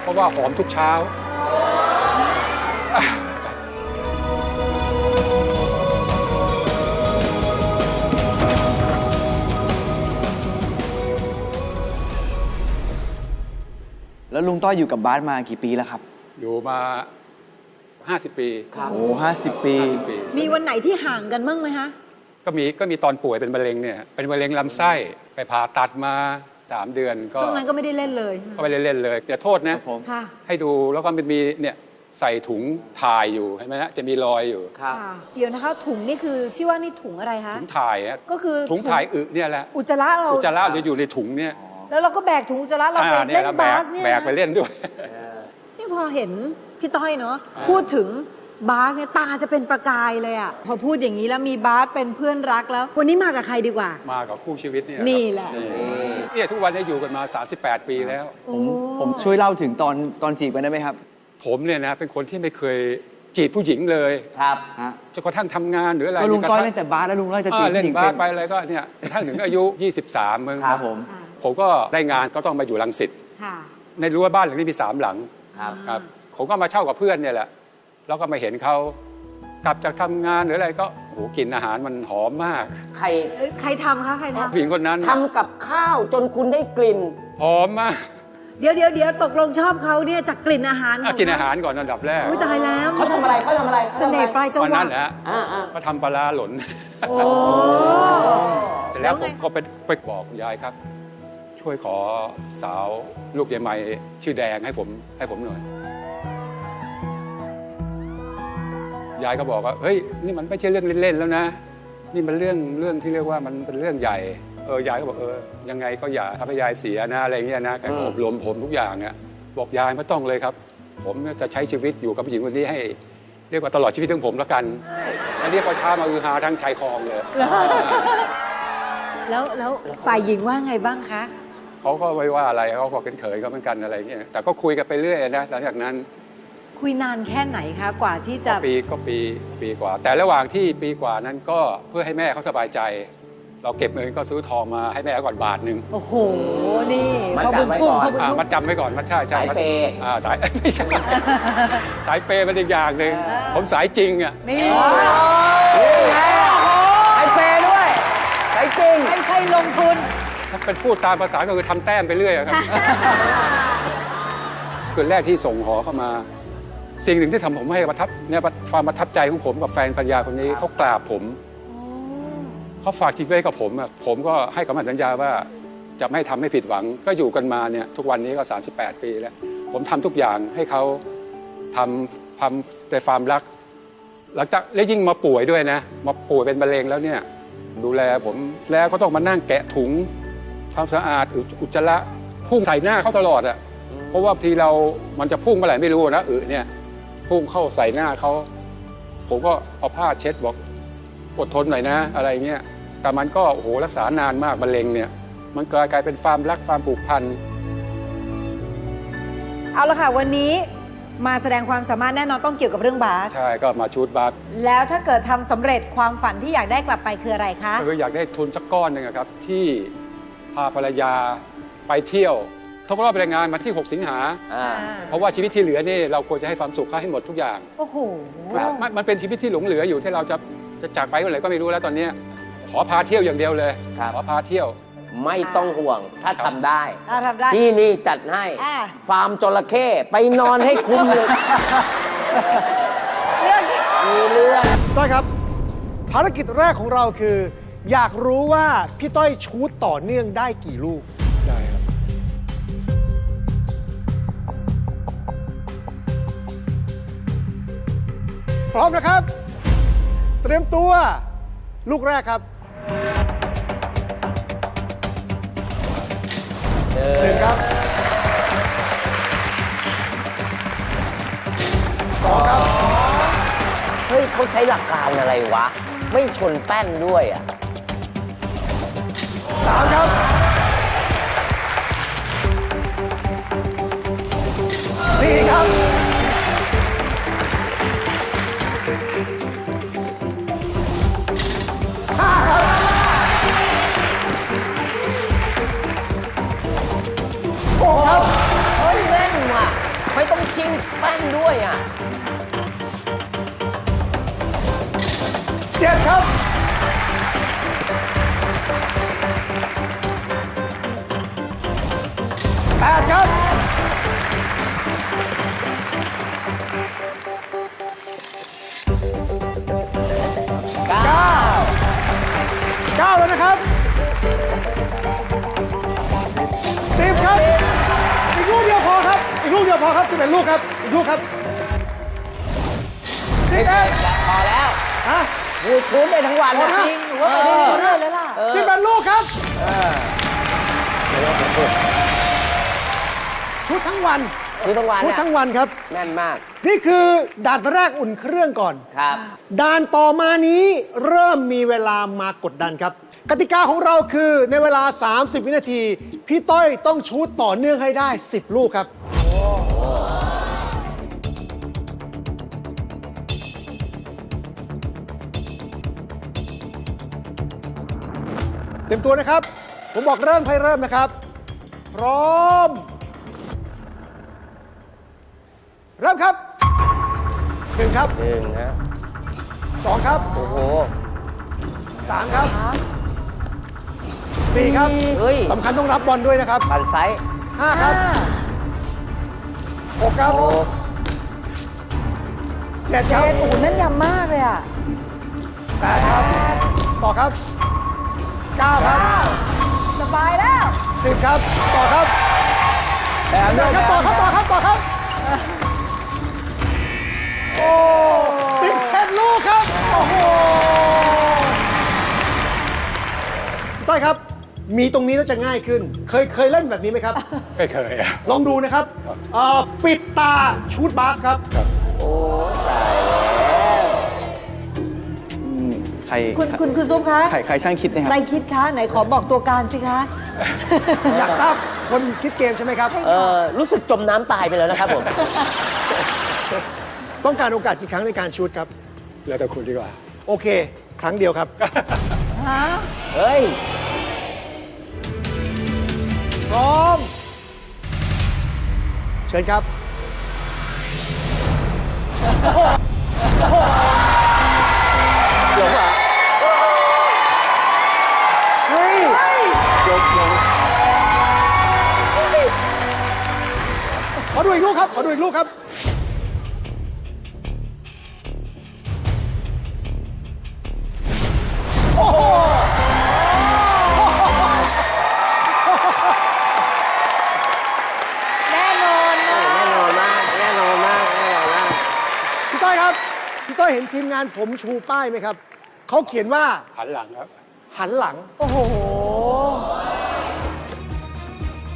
เพราะว่าหอมทุกเช้า แล้วลุงต้อยอยู่กับบาสมากี่ปีแล้วครับ อยู่มา 50 ปี โอ้ห้าสิบปี 50 ปี มีวันไหนที่ห่างกันบ้างไหมคะ ก็มีก็มีตอนป่วยเป็นมะเร็งเนี่ย เป็นมะเร็งลำไส้ ไปผ่าตัดมา 3เดือนก็ช่วงนั้นก็ไม่ได้เล่นเลยก็ไม่ได้เล่นเลยอย่าโทษนะครับผมค่ะให้ดูแล้วก็มันมีเนี่ยใส่ถุงถ่ายอยู่เห็นไหมฮะจะมีรอยอยู่ค่ะเดี๋ยวนะคะถุงนี่คือที่ว่านี่ถุงอะไรคะถุงถ่ายฮะก็คือถุงถ่ายอึเนี่ยแหละอุจจาระเราอุจจาระจะอยู่ในถุงเนี่ยแล้วเราก็แบกถุงอุจจาระเราไปอ่าเนี่ยเล่นแล้วแบบากสเนี่ยแบกไปเล่นด้วยนี่พอเห็นพี่ต้อยเนาะพูดถึง บาสเนี่ยตาจะเป็นประกายเลยอะพอพูดอย่างนี้แล้วมีบาสเป็นเพื่อนรักแล้ว วันนี้มากับใครดีกว่า มากับคู่ชีวิตเนี่ยนี่แหละนี่เนี่ยทุกวันนี้อยู่กันมา 38 ปีแล้ว ผมผมช่วยเล่าถึงตอนตอนจีบกันได้ไหมครับ ผมเนี่ยนะเป็นคนที่ไม่เคยจีบผู้หญิงเลยครับฮะจนกระทั่งทำงานหรืออะไรก็ลุงจนกต้อยระทั่เล่นแต่บาสแล้วลุงต้อยจะจีอ่าบเล่นผู้หญิงบาสเป็นไปอะไรก็เนี่ยกระทั่งถึงอายุ 23มึงครับผมผมก็ได้งานก็ต้องมาอยู่ลังสิตค่ะ ในรั้วบ้านหลังนี้มีสามหลังครับครับผมก็มาเช่ากับเพื่อนเนี่ยแหละ แล้วก็มาเห็นเขากลับจากทำงานหรืออะไรก็โอ้โหกลินอาหารมันหอมมากใครเอ้ยใครทำคะใครทผู้หญิงคนนั้นทำกับข้าวจนคุณได้กลิ่น หอมมากำเดี๋ยวเดี๋ยวเดี๋ยวตกลงชอบเขาเนี่ยจากกลิ่นอาหารอะกินอาหารก่อนอันดับแรกอุ้ยตายแล้วเขาทำอะไรเขาทำอะไรขาเสทำอะไรน่ห์ปลายจังวันหวะนั้นแหละอ่าอ่าก็ทำปลาร้าหล่น โอ้ เสร็จแล้วแล้วผไง มก็ไปไปบอกยายครับ ช่วยขอสาวลูกยายไม่ชื่อแดงให้ผมให้ผมหน่อย ยายก็บอกว่าเฮ้ยนี่มันไม่ใช่เรื่องเล่นๆแล้วนะ นี่มันเรื่องเรื่องที่เรียกว่ามันเป็นเรื่องใหญ่เออยายก็บอกเออยังไงก็อย่าทำให้ยายเสียนะอะไรเงี้ยนะแกก็อบรมผมทุกอย่างเนี่ยบอกยายไม่ต้องเลยครับ ผมจะใช้ชีวิตอยู่กับผู้หญิงคนนี้ให้ เรียกว่าตลอดชีวิตของผมแล้วกันอันนี้ก็ช้ามาอือฮาทั้งชายคลองเลย แล้วแล้วฝ่ายหญิงว่าไงบ้างคะ เขาก็ไม่ว่าอะไรเขาก็เขินๆเขาเหมือนกันอะไรเงี้ยแต่ก็คุยกันไปเรื่อยนะหลังจากนั้น คุยนานแค่ไหนคะกว่าที่จะปีก็ปีปีกว่า แต่ระหว่างที่ปีกว่านั้นก็เพื่อให้แม่เขาสบายใจ เราเก็บเงินก็ซื้อทองมาให้แม่ก่อนบาทหนึ่งโอ้โหนี่มัดพ่อบุญจำไว้ทุ่มก่อนพ่อบุญอ่าทุ่ม มัดจำไว้ก่อนมัดใช่ใช่สายเปย์ อ่าสาย ไม่ใช่สายเปย์มันอีกอย่างหนึ่งผมสายจริงอะนี่ไอเปย์ด้วยไอจริง ไม่ใช่ลงทุน ถ้าเป็นพูดตามภาษาก็คือทำแต้มไปเรื่อยอะครับ คืนแรกที่ส่งหอเข้ามา สิ่งหนึ่งที่ทำผมให้ประทับเนี่ยความประทับใจของผมกับแฟนปัญญาคนนี้เขากราบผมเขาฝากชีวิตไว้กับผมอะผมก็ให้คำมั่นสัญญาว่าจะไม่ทำให้ผิดหวัง ก็อยู่กันมาเนี่ยทุกวันนี้ก็ 38 ปีแล้ว ผมทำทุกอย่างให้เขาทำทำในความรัก หลังจากแล้วยิ่งมาป่วยด้วยนะ มาป่วยเป็นมะเร็งแล้วเนี่ยดูแลผมแล้วก็ต้องมานั่งแกะถุงทำสะอาดอุจอุจจาระพุ่งใส่หน้าเขาตลอดอะเพราะว่าทีเรามันจะพุ่งเมื่อไหร่ไม่รู้นะอึเนี่ย พุ่งเข้าใส่หน้าเขาผมก็เอาผ้าเช็ดบอกอดทนหน่อยนะ อะไรเงี้ยแต่มันก็โอ้โหรักษานานมากมะเร็งเนี่ย มันกลายกลายเป็นความรักความผูกพันเอาละค่ะวันนี้มาแสดงความสามารถแน่นอนต้องเกี่ยวกับเรื่องบาสใช่ก็มาชูดบาสแล้วถ้าเกิดทำสำเร็จความฝันที่อยากได้กลับไปคืออะไรคะ ก็คืออยากได้ทุนสักก้อนหนึ่งอะครับ ที่พาภรรยาไปเที่ยว ทกรอบแรงงานมาที่ 6 สิงหา อ่า เพราะว่าชีวิตที่เหลือนี่เราควรจะให้ความสุขเขาให้หมดทุกอย่างโอ้โหคือมันมันเป็นชีวิตที่หลงเหลืออยู่ที่เราจะจะจากไปเมื่อไหร่ก็ไม่รู้แล้วตอนเนี้ยขอพาเที่ยวอย่างเดียวเลยครับ ขอพาเที่ยว ไม่ต้องห่วงถ้าครับทำได้ ถ้าทำได้ ที่นี่จัดให้ อ่า ฟาร์มจระเข้ไปนอนให้คุ้มเลย เรื่องมีเรื่อง ต้อยครับ ภารกิจแรกของเราคือ อยากรู้ว่าพี่ต้อยชูตต่อเนื่องได้กี่ลูก พร้อมนะครับ เตรียมตัว ลูกแรกครับหนึ่งครับสองครับเฮ้ยเขาใช้หลักการอะไรวะ ไม่ชนแป้นด้วยอะสามครับสี่ครับ ชิ้นแป้นด้วยอะเจ็ดครับ แปดครับ เก้าเก้าแล้วนะครับสิบครับ พอครับสิบเอ็ดลูกครับอีกลูกครับสิบเอ็ดพอแล้วฮะกูชุดได้ทั้งวันพอนะนะจริงหนูว่าไปได้เรื่อยๆแล้วล่ะสิบเอ็ดลูกครับชุดทั้งวันชุดทั้งวันชุดเนี่ยทั้งวันครับ แน่นมาก นี่คือด่านแรกอุ่นเครื่องก่อนครับด่านต่อมานี้เริ่มมีเวลามากดดันครับ กติกาของเราคือในเวลา 30 วินาที พี่ต้อยต้องชูดต่อเนื่องให้ได้ 10 ลูกครับ เต็มตัวนะครับ ผมบอกเริ่มให้เริ่มนะครับ พร้อม เริ่มครับหนึ่งครับหนึ่งฮะสองครับโอ้โหสามครับสี่ครับเฮ้ยสำคัญต้องรับบอลด้วยนะครับปั่นไซส์ห้าครับหกครับโอ้เจ็ดครับเอ็นโอ้โหแม่นยำมากเลยอะแปดครับ ต่อครับ เก้าครับสบายแล้ว สิบครับ ต่อครับแบบเดินครับต่อครับต่อครับต่อครับ โอ้สิบเอ็ดลูกครับ โอ้โหพี่ต้อยครับ มีตรงนี้แล้วจะง่ายขึ้น เคยเคยเล่นแบบนี้ไหมครับ ไม่เคยอะลองดูนะครับเอ่อปิดตาชูดบาสครับโอ้ต ใครคุณคุณคุณซุปคะใครใครช่างคิดนะคใครรับคิดคะไหนขอบอกตัวการสิคะ อยากทราบคนคิดเกมใช่ไหมครับ เออรู้สึกจมน้ำตายไปแล้วนะครับผม ต้องการโอกาสกี่ครั้งในการชูดครับ แล้วแต่คุณดีกว่า โอเค ครั้งเดียวครับฮะเฮ้ย พร้อม เชิญครับ อดูอีกลูกครับ ขอดูอีกลูกครับ โอ้โหแน่นอนนะ แน่นอนมากแน่นอนมากแน่นอนมากพี่ต้อยครับ พี่ต้อยเห็นทีมงานผมชูป้ายไหมครับ เขาเขียนว่าหันหลังครับ หันหลัง โอ้โห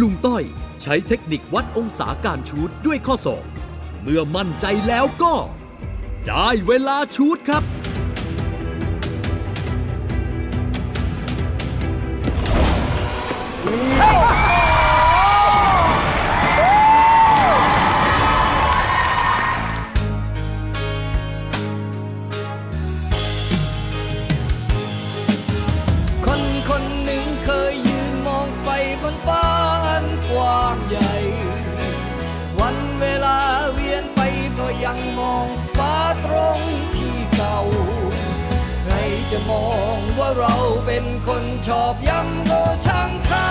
ลุงต้อยใช้เทคนิควัดองศาการชูดด้วยข้อศอกเมื่อมั่นใจแล้วก็ ได้เวลาชูดครับ จะมองว่าเราเป็นคนชอบย้ำก็ช่างเขา